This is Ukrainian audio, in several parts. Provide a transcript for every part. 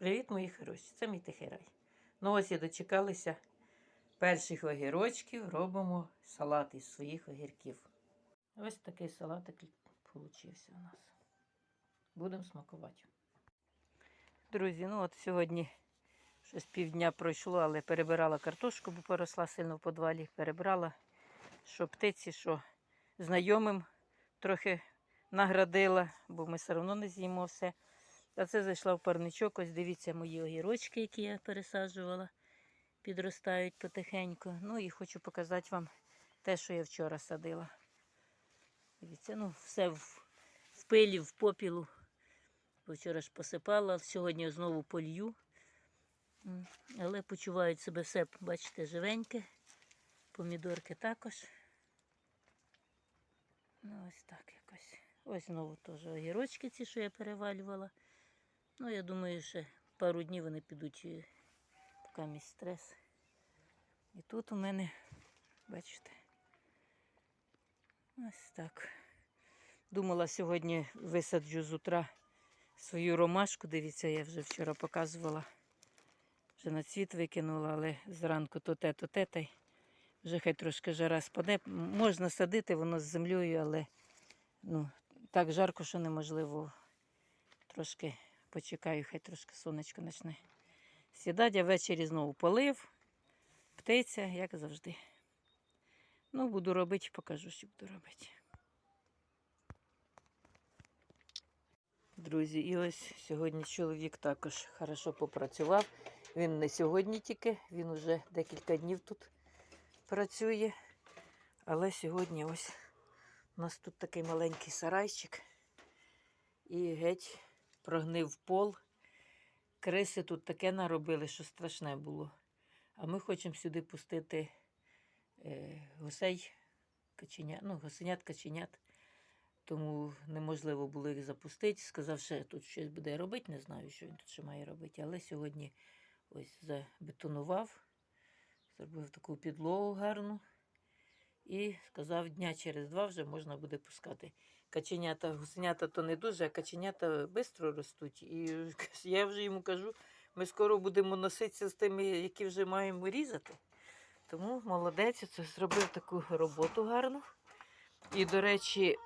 Привіт, мої хороші! Це мій тихий рай. Ну ось і дочекалися перших огірочків. Робимо салат із своїх огірків. Ось такий салатик получився у нас. Будемо смакувати. Друзі, ну от сьогодні щось півдня пройшло, але перебирала картошку, бо поросла сильно в подвалі. Перебрала, що птиці, що знайомим трохи наградила, бо ми все одно не з'їмо все. А це зайшла в парничок. Ось дивіться мої огірочки, які я пересаджувала. Підростають потихеньку. Ну і хочу показати вам те, що я вчора садила. Дивіться, ну все в, в пилі, в попілу. Вчора ж посипала, сьогодні знову полью. Але почувають себе все, бачите, живеньке. Помідорки також. Ну, ось так якось. Ось знову теж огірочки ці, що я перевалювала. Ну, я думаю, ще пару днів вони підуть, поки мій стрес. І тут у мене, бачите, ось так. Думала, сьогодні висаджу з утра свою ромашку. Дивіться, я вже вчора показувала. Вже на цвіт викинула, але зранку то те, то те. Та й вже хай трошки жара спаде. Можна садити, воно з землею, але ну, так жарко, що неможливо. Трошки почекаю, хай трошки сонечко почне сідати, а ввечері знову полив, птиця, як завжди. Ну, буду робити, покажу, що буду робити. Друзі, і ось сьогодні чоловік також хорошо попрацював. Він не сьогодні тільки, він вже декілька днів тут працює. Але сьогодні ось у нас тут такий маленький сарайчик. І геть прогнив пол. Криси тут таке наробили, що страшне було. А ми хочемо сюди пустити е, гусей, каченят, ну, гусенят, каченят. Тому неможливо було їх запустити. Сказав, що тут щось буде робити, не знаю, що він тут ще має робити. Але сьогодні ось забетонував, зробив таку підлогу гарну. І сказав, дня через два вже можна буде пускати. Каченята, гусенята то не дуже, а каченята швидко ростуть. І я вже йому кажу, ми скоро будемо носитися з тими, які вже маємо різати. Тому молодець, це зробив таку роботу гарну. І, до речі,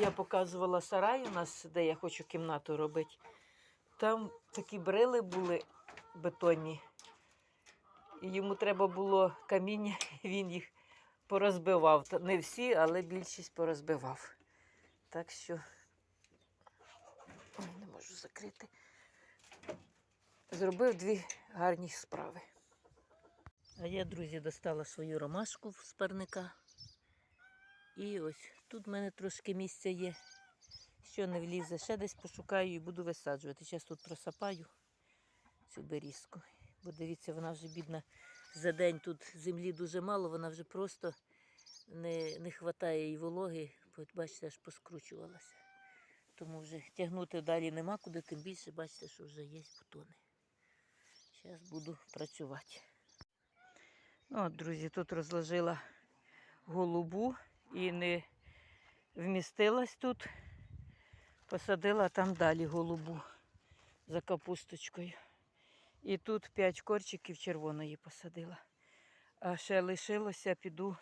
я показувала сарай у нас, де я хочу кімнату робити. Там такі брили були бетонні. І йому треба було каміння, він їх порозбивав. Не всі, але більшість порозбивав. Так що не можу закрити. Зробив дві гарні справи. А я, друзі, достала свою ромашку з парника. І ось тут в мене трошки місця є. Що не влізе, ще десь пошукаю і буду висаджувати. Зараз тут просапаю цю берізку. Бо дивіться, вона вже бідна за день тут землі дуже мало, вона вже просто не, не хватає їй вологи. Бачите, аж поскручувалася. Тому вже тягнути далі нема куди, тим більше бачите, що вже є бутони. Зараз буду працювати. Ну, от, друзі, тут розложила голубу і не вмістилась тут. Посадила там далі голубу за капусточкою. І тут 5 корчиків червоної посадила. А ще лишилося, піду,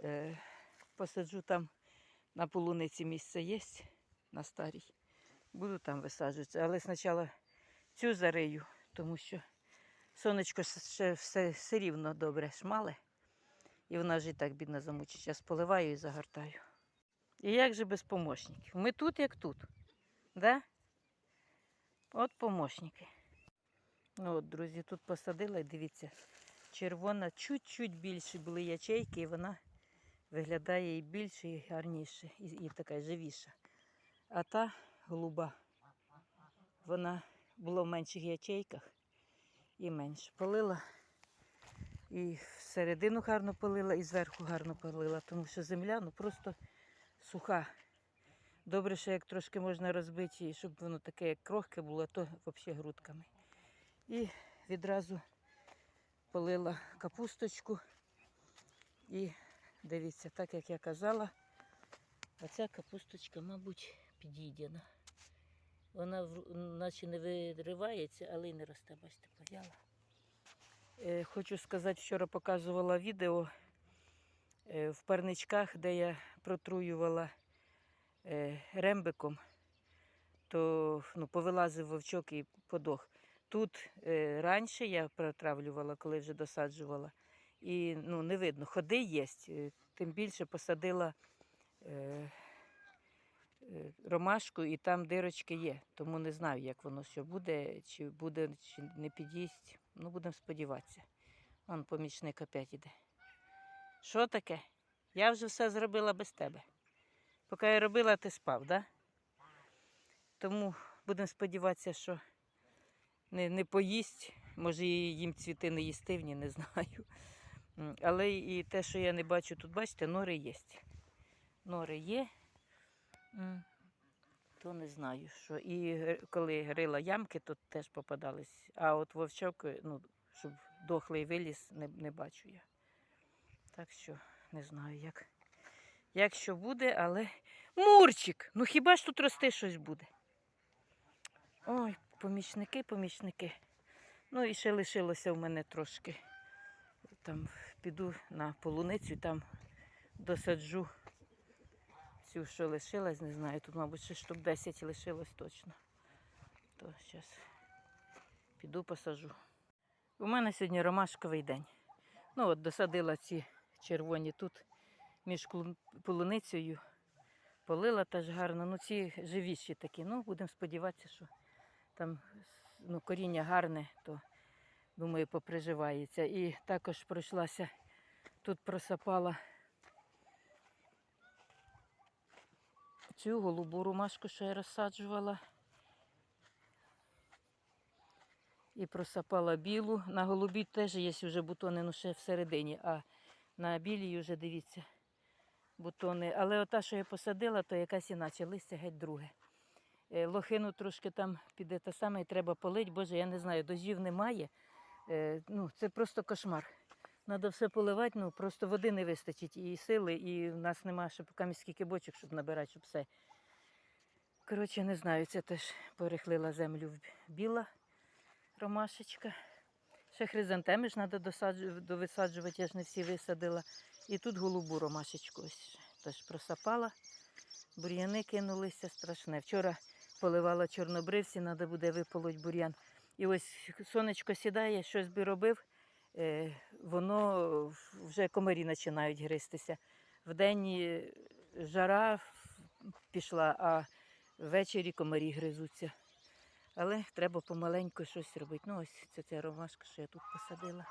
е, посаджу там на полуниці місце є, на старій. Буду там висаджуватися. Але спочатку цю зарию, тому що сонечко ще все, все рівно добре шмале. І вона ж і так бідна замучить. Зараз поливаю і загортаю. І як же без помощників? Ми тут, як тут. Да? От помощники. Ну от, друзі, тут посадила дивіться, червона чуть-чуть більше були ячейки, і вона виглядає і більше, і гарніше, і, і така живіша. А та голуба, вона була в менших ячейках і менше. Полила і всередину гарно полила, і зверху гарно полила, тому що земля ну просто суха. Добре, що як трошки можна розбити, щоб воно таке, як крохке було, то взагалі грудками. І відразу полила капусточку. І дивіться, так як я казала, оця капусточка, мабуть, підійдена. Вона наче не виривається, але й не росте, бачите, пов'яла. Е, хочу сказати, вчора показувала відео е, в парничках, де я протруювала е, рембиком, то ну, повилазив вовчок і подох. Тут е, раніше я протравлювала, коли вже досаджувала, і ну, не видно, ходи є. Тим більше посадила е, е, ромашку, і там дирочки є. Тому не знаю, як воно що буде, чи буде, чи не під'їсть. Ну, будемо сподіватися. Вон помічник опять іде. Що таке? Я вже все зробила без тебе. Поки я робила, ти спав, так? Да? Тому будемо сподіватися, що не, не поїсть. Може, їм цвіти не їстивні, не знаю. Але і те, що я не бачу тут, бачите, нори є. Нори є. То не знаю, що. І коли грила ямки, то теж попадались. А от вовчок, е, ну, щоб дохлий виліз, не, не бачу я. Так що не знаю, як, як що буде, але. Мурчик! Ну хіба ж тут рости щось буде? Ой, помічники, помічники. Ну і ще лишилося в мене трошки. Там піду на полуницю, там досаджу цю, що лишилась, не знаю. Тут, мабуть, ще штук 10 лишилось точно. То зараз піду посажу. У мене сьогодні ромашковий день. Ну от досадила ці червоні тут між полуницею. Полила теж гарно. Ну ці живіші такі. Ну, будемо сподіватися, що там ну, коріння гарне, то думаю, поприживається. І також пройшлася, тут просапала цю голубу ромашку, що я розсаджувала. І просапала білу. На голубій теж є вже бутони, ну ще всередині, а на білій вже дивіться бутони. Але ота, що я посадила, то якась іначе листя геть друге. Е, Лохину трошки там піде те саме і треба полить. Боже, я не знаю, дождів немає. Е, Ну, це просто кошмар. Треба все поливати, ну просто води не вистачить і сили, і в нас немає ще поки скільки щоб набирати, щоб все. Коротше, не знаю, це теж перехлила землю біла ромашечка. Ще хризантеми ж треба довисаджувати, я ж не всі висадила. І тут голубу ромашечку ось теж просапала. Бур'яни кинулися страшне. Вчора поливала чорнобривці, треба буде виполоть бур'ян. І ось сонечко сідає, щось би робив, е, воно вже комарі починають гристися. Вдень е, жара пішла, а ввечері комарі гризуться. Але треба помаленьку щось робити. Ну, ось це ця ромашка, що я тут посадила.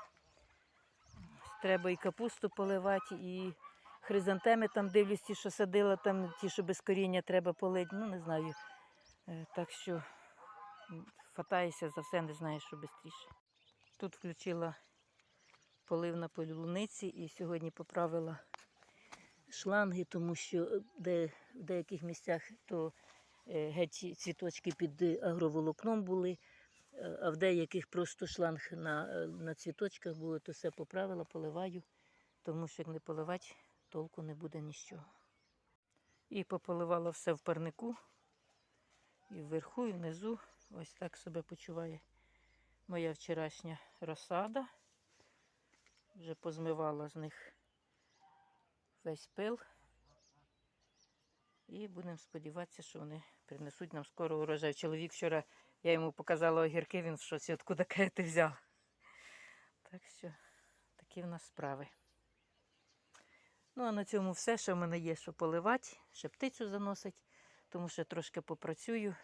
Треба і капусту поливати, і хризантеми там дивлюсь, ті, що садила, там ті, що без коріння треба полити. Ну, не знаю. Е, Так що хватаюся за все, не знаю, що швидше. Тут включила полив на полуниці і сьогодні поправила шланги, тому що де, в деяких місцях то е, геть цвіточки під агроволокном були, е, а в деяких просто шланг на, на цвіточках були, то все поправила, поливаю, тому що як не поливати, толку не буде нічого. І пополивала все в парнику, і вверху, і внизу. Ось так себе почуває моя вчорашня розсада. Вже позмивала з них весь пил. І будемо сподіватися, що вони принесуть нам скоро урожай. Чоловік вчора, я йому показала огірки, він в шоці, откуда ти взяв. Так що такі в нас справи. Ну, а на цьому все, що в мене є, що поливати, ще птицю заносить, тому що трошки попрацюю.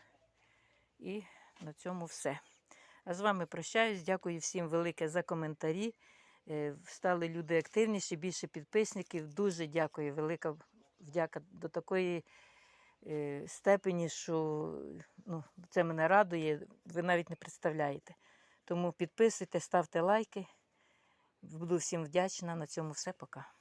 І на цьому все. А з вами прощаюсь. Дякую всім велике за коментарі. Е, Стали люди активніші, більше підписників. Дуже дякую, велика вдяка до такої е, степені, що ну, це мене радує, ви навіть не представляєте. Тому підписуйте, ставте лайки. Буду всім вдячна. На цьому все. Пока.